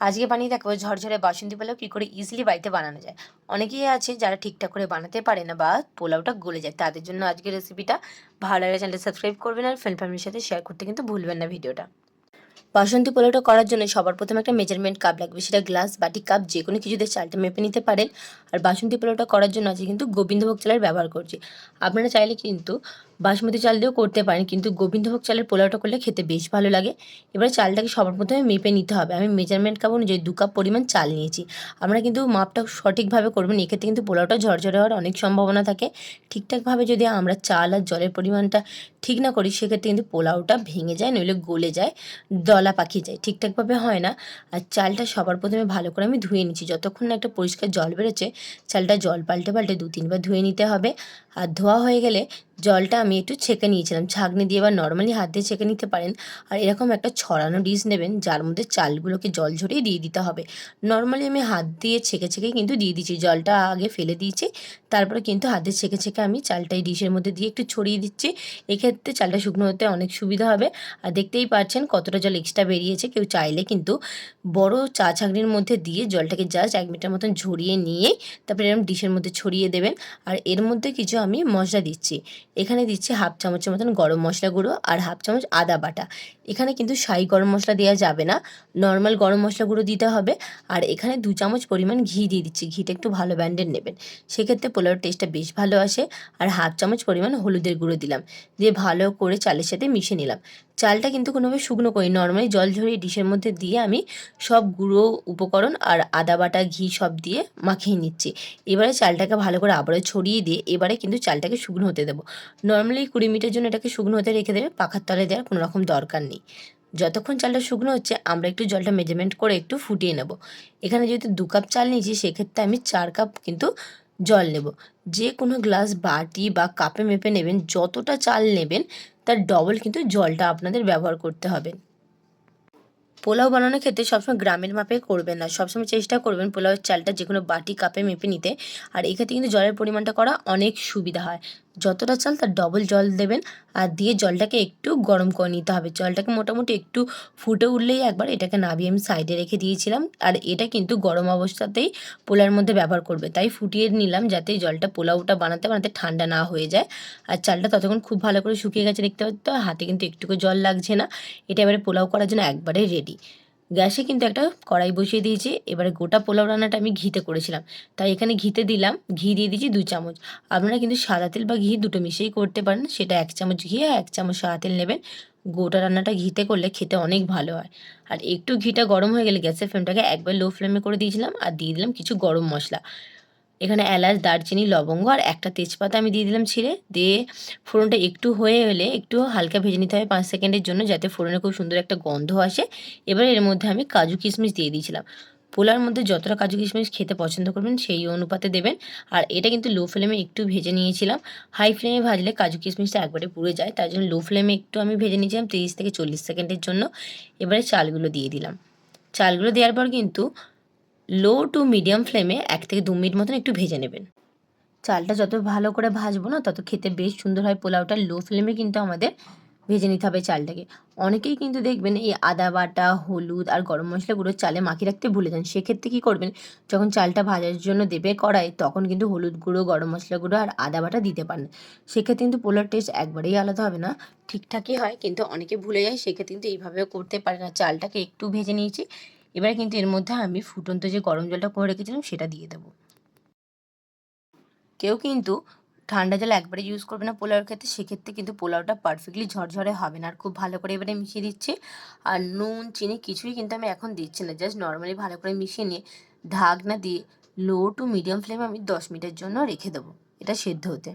আজকে বানিয়ে দেখাবো ঝরঝরে বাসন্তী পোলাও কী করে ইজিলি বাড়িতে বানানো যায়। অনেকেই আছে যারা ঠিকঠাক করে বানাতে পারে না বা পোলাওটা গলে যায়। তাদের জন্য আজকের রেসিপিটা ভালো লাগলে চ্যানেলটা সাবস্ক্রাইব করবেন আর ফ্রেন্ড ফ্যামিলির সাথে শেয়ার করতে কিন্তু ভুলবেন না ভিডিওটা। বাসন্তী পোলাওটা করার জন্য সবার প্রথমে একটা মেজারমেন্ট কাপ লাগবে। সেটা গ্লাস বাটি কাপ যে কোনো কিছুতে চালটা মেপে নিতে পারেন। আর বাসন্তী পোলাওটা করার জন্য আজকে কিন্তু গোবিন্দভোগ চালের ব্যবহার করছি। আপনারা চাইলে কিন্তু বাসমতি চাল দিয়েও করতে পারেন, কিন্তু গোবিন্দভোগ চালের পোলাওটা করলে খেতে বেশ ভালো লাগে। এবারে চালটাকে সবার প্রথমে মেপে নিতে হবে। আমি মেজারমেন্ট কাপ অনুযায়ী দু কাপ পরিমাণ চাল নিয়েছি। আমরা কিন্তু মাপটা সঠিকভাবে করবেন এক্ষেত্রে কিন্তু পোলাওটা ঝরঝরে হওয়ার অনেক সম্ভাবনা থাকে। ঠিকঠাকভাবে যদি আমরা চাল আর জলের পরিমাণটা ঠিক না করি, সেক্ষেত্রে কিন্তু পোলাওটা ভেঙে যায়, নইলে গলে যায়, দলা পাকিয়ে যায়। ঠিকঠাকভাবে হয় না। আর চালটা সবার প্রথমে ভালো করে আমি ধুয়ে নিচ্ছি। যতক্ষণ না একটা পরিষ্কার জল বেরোচ্ছে, চালটা জল পাল্টে পাল্টে দু তিনবার ধুয়ে নিতে হবে। আর ধোয়া হয়ে গেলে জলটা আমি একটু ছেঁকে নিয়েছিলাম। ছাঁকনি দিয়ে বা নর্মালি হাত দিয়ে ছেঁকে নিতে পারেন। আর এরকম একটা ছড়ানো ডিশ নেবেন, যার মধ্যে চালগুলোকে জল ঝরিয়ে দিয়ে দিতে হবে। নর্মালি আমি হাত দিয়ে ছেঁকে ছেঁকে কিন্তু দিয়ে দিচ্ছি জলটা আগে ফেলে দিয়েছি। তারপরে কিন্তু হাত দিয়ে ছেঁকে ছেঁকে আমি চালটা এই ডিশের মধ্যে দিয়ে একটু ছড়িয়ে দিচ্ছি। এক্ষেত্রে চালটা শুকনো হতে অনেক সুবিধা হবে। আর দেখতেই পাচ্ছেন কতটা জল এক্সট্রা বেরিয়েছে। কেউ চাইলে কিন্তু বড় চা ছাঁকনির মধ্যে দিয়ে জলটাকে জাস্ট এক মিটার মতন ঝরিয়ে নিয়ে তারপরে এরকম ডিশের মধ্যে ছড়িয়ে দেবেন। আর এর মধ্যে কিছু আমি মশলা দিচ্ছি। এখানে দিচ্ছি হাফ চামচের মতন গরম মশলা গুঁড়ো আর হাফ চামচ আদা বাটা। এখানে কিন্তু সাই গরম মশলা দেওয়া যাবে না। নর্মাল গরম মশলা গুঁড়ো দিতে হবে আর এখানে দু চামচ পরিমাণ ঘি দিয়ে দিচ্ছি। ঘিটা একটু ভালো ব্র্যান্ডের নেবেন। সেক্ষেত্রে পোলাওর টেস্টটা বেশ ভালো আসে। আর হাফ চামচ পরিমাণ হলুদের গুঁড়ো দিলাম। দিয়ে ভালো করে চালের সাথে মিশিয়ে নিলাম। চালটা কিন্তু কোনোভাবে শুকনো করি নর্মালি জল ঝরিয়ে ডিশের মধ্যে দিয়ে আমি সব গুঁড়ো উপকরণ আর আদা বাটা, ঘি সব দিয়ে মাখিয়ে নিচ্ছি। এবারে চালটাকে ভালো করে আবারও ছড়িয়ে দিয়ে এবারে কিন্তু চালটাকে শুকনো হতে দেবো। নর্মালি কুড়ি মিনিটের জন্য এটাকে শুকনো হতে রেখে দেবে, পাখার তলে দেওয়ার কোনো রকম দরকার নেই। যতক্ষণ চালটা শুকনো হচ্ছে, আমরা একটু জলটা মেজারমেন্ট করে একটু ফুটিয়ে নেব। এখানে যেহেতু দু কাপ চাল নিয়েছি, সেক্ষেত্রে আমি চার কাপ কিন্তু জল নেব। যে কোনো গ্লাস বাটি বা কাপে মেপে নেবেন, যতটা চাল নেবেন, তার ডবল কিন্তু জলটা আপনাদের ব্যবহার করতে হবে। পোলাও বানানোর ক্ষেত্রে সবসময় গ্রামের মাপে করবেন না। সবসময় চেষ্টা করবেন পোলাওয়ের চালটা যে কোনো বাটি কাপে মেপে নিতে। আর এক্ষেত্রে কিন্তু জলের পরিমাণটা করা অনেক সুবিধা হয়। যতটা চাল তার ডবল জল দেবেন আর দিয়ে জলটাকে একটু গরম করে নিতে হবে। জলটাকে মোটামুটি একটু ফুটে উঠলেই একবার এটাকে নাবিয়ে আমি সাইডে রেখে দিয়েছিলাম। আর এটা কিন্তু গরম অবস্থাতেই পোলার মধ্যে ব্যবহার করবে। তাই ফুটিয়ে নিলাম যাতে জলটা পোলাওটা বানাতে বানাতে ঠান্ডা না হয়ে যায়। আর চালটা ততক্ষণ খুব ভালো করে শুকিয়ে গেছে দেখতে পাচ্ছ, হাতে কিন্তু একটুকু জল লাগছে না। এটা এবারে পোলাও করার জন্য একবারে রেডি গ্যাসে কিন্তু একটা কড়াই বসিয়ে দিয়েছি। এবারে গোটা পোলাও রান্নাটা আমি ঘিতে করেছিলাম। তাই এখানে ঘিতে দিলাম। ঘি দিয়ে দিয়েছি দু চামচ। আপনারা কিন্তু সাদা তেল বা ঘি দুটো মিশিয়েই করতে পারেন। সেটা এক চামচ ঘি আর এক চামচ সাদা তেল নেবেন। গোটা রান্নাটা ঘিতে করলে খেতে অনেক ভালো হয়। আর একটু ঘিটা গরম হয়ে গেলে গ্যাসের ফ্লেমটাকে একবার লো ফ্লেমে করে দিয়েছিলাম। আর দিয়ে দিলাম কিছু গরম মশলা। এখানে এলাচ, দারচিনি, লবঙ্গ আর একটা তেজপাতা আমি দিয়ে দিলাম ছিঁড়ে। দিয়ে ফোড়নটা একটু হয়ে এলে একটু হালকা ভেজে নিতে হবে পাঁচ সেকেন্ডের জন্য যাতে ফোড়নে খুব সুন্দর একটা গন্ধ আসে। এবার এর মধ্যে আমি কাজু কিশমিশ দিয়ে দিয়েছিলাম। পোলার মধ্যে যতটা কাজু কিশমিশ খেতে পছন্দ করবেন সেই অনুপাতে দেবেন। আর এটা কিন্তু লো ফ্লেমে একটু ভেজে নিয়েছিলাম। হাই ফ্লেমে ভাজলে কাজু কিশমিশটা একবারে পুড়ে যায়। তার জন্য লো ফ্লেমে একটু আমি ভেজে নিয়েছিলাম তিরিশ থেকে চল্লিশ সেকেন্ডের জন্য। এবারে চালগুলো দিয়ে দিলাম। চালগুলো দেওয়ার পর কিন্তু লো টু মিডিয়াম ফ্লেমে এক থেকে দু মিনিট মতন একটু ভেজে নেবেন। চালটা যত ভালো করে ভাজবো না, তত খেতে বেশ সুন্দর হয় পোলাওটা। লো ফ্লেমে কিন্তু আমাদের ভেজে নিতে হবে চালটাকে। অনেকেই কিন্তু দেখবেন এই আদা বাটা, হলুদ আর গরম মশলাগুলো চালে মাখিয়ে রাখতে ভুলে যান। সেক্ষেত্রে কী করবেন, যখন চালটা ভাজার জন্য দেবে কড়াই, তখন কিন্তু হলুদ গুঁড়ো, গরম মশলা গুঁড়ো আর আদা বাটা দিতে পারেন। সেক্ষেত্রে কিন্তু পোলার টেস্ট একবারেই আলাদা হবে না। ঠিকঠাকই হয়, কিন্তু অনেকে ভুলে যায়, সেক্ষেত্রে কিন্তু এইভাবেও করতে পারে না চালটাকে একটু ভেজে নিয়েছি। এবার কিন্তু এর মধ্যে আমি ফুটন্ত যে গরম জলটা করে রেখেছিলাম, সেটা দিয়ে দেবো। কেউ কিন্তু ঠান্ডা জল একবারে ইউজ করবে না পোলাওর ক্ষেত্রে, সেক্ষেত্রে কিন্তু পোলাওটা পারফেক্টলি ঝরঝরে হবে না। আর খুব ভালো করে এবারে মিশিয়ে দিচ্ছি। আর নুন, চিনি কিছুই কিন্তু আমি এখন দিচ্ছি না। জাস্ট নর্মালি ভালো করে মিশিয়ে নিয়ে ঢাকনা দিয়ে লো টু মিডিয়াম ফ্লেমে আমি দশ মিনিটের জন্য রেখে দেবো। এটা সেদ্ধ হতে।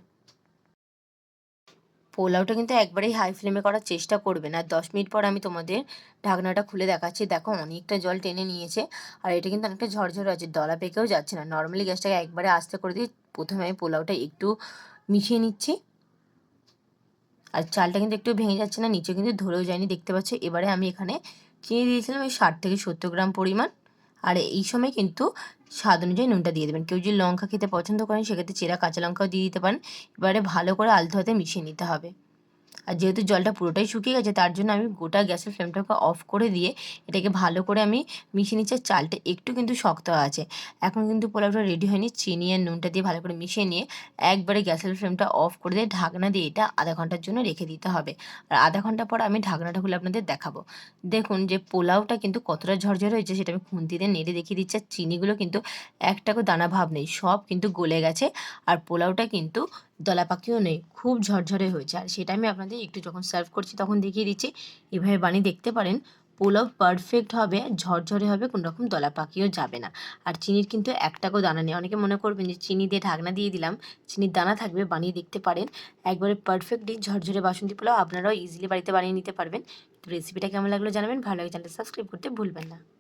পোলাওটা কিন্তু একবারেই হাই ফ্লেমে করার চেষ্টা করবে না। দশ মিনিট পর আমি তোমাদের ঢাকনাটা খুলে দেখাচ্ছি। দেখো অনেকটা জল টেনে নিয়েছে আর এটা কিন্তু অনেকটা ঝরঝরে আছে, দলা পেকেও যাচ্ছে না। নর্মালি গ্যাসটাকে একবারে আস্তে করে দিয়ে প্রথমে আমি পোলাওটা একটু মিশিয়ে নিচ্ছি। আর চালটা কিন্তু একটু ভেঙে যাচ্ছে না নিচে কিন্তু ধরেও যায়নি। দেখতে পাচ্ছ, এবারে আমি এখানে চিনি দিয়েছিলাম ওই ষাট থেকে সত্তর গ্রাম পরিমাণ। আর এই সময় কিন্তু স্বাদ অনুযায়ী নুনটা দিয়ে দেবেন। কেউ যদি লঙ্কা খেতে পছন্দ করেন, সেক্ষেত্রে চেরা কাঁচা লঙ্কাও দিয়ে দিতে পারেন। এবারে ভালো করে আলতো হাতে মিশিয়ে নিতে হবে। আর যেহেতু জলটা পুরোটাই শুকিয়ে গেছে, তার জন্য আমি গোটা গ্যাসের ফ্লেমটাকে অফ করে দিয়ে এটাকে ভালো করে আমি মিশিয়ে নিচ্ছি। চালটা একটু কিন্তু শক্ত আছে। এখন কিন্তু পোলাওটা রেডি হয়নি। চিনি আর নুনটা দিয়ে ভালো করে মিশিয়ে নিয়ে একবারে গ্যাসের ফ্লেমটা অফ করে দিয়ে ঢাকনা দিয়ে এটা আধা ঘণ্টার জন্য রেখে দিতে হবে। আর আধা ঘণ্টা পর আমি ঢাকনাটা খুলে আপনাদের দেখাবো। দেখুন যে পোলাওটা কিন্তু কতটা ঝরঝরে হয়েছে সেটা আমি খুন্তি দিয়ে নেড়ে দেখিয়ে দিচ্ছি। আর চিনিগুলো কিন্তু একটাকও দানা ভাব নেই, সব কিন্তু গলে গেছে। আর পোলাওটা কিন্তু দলা পাকিও নেই খুব ঝরঝরে হয়েছে। আর সেটা আমি আপনাদের একটু যখন সার্ভ করছি তখন দেখিয়ে দিচ্ছি। এভাবে বানিয়ে দেখতে পারেন পোলাও পারফেক্ট হবে, ঝরঝরে হবে, কোনো রকম দলা পাকিও যাবে না। আর চিনির কিন্তু একটাকেও দানা নেই। অনেকে মনে করবেন যে চিনি দিয়ে ঢাকনা দিয়ে দিলাম, চিনির দানা থাকবে বানিয়ে দেখতে পারেন। একবারে পারফেক্টলি ঝরঝরে বাসন্তী পোলাও আপনারাও ইজিলি বাড়িতে বানিয়ে নিতে পারবেন। তো রেসিপিটা কেমন লাগল জানাবেন, ভালো লাগে চ্যানেলটা সাবস্ক্রাইব করতে ভুলবেন না।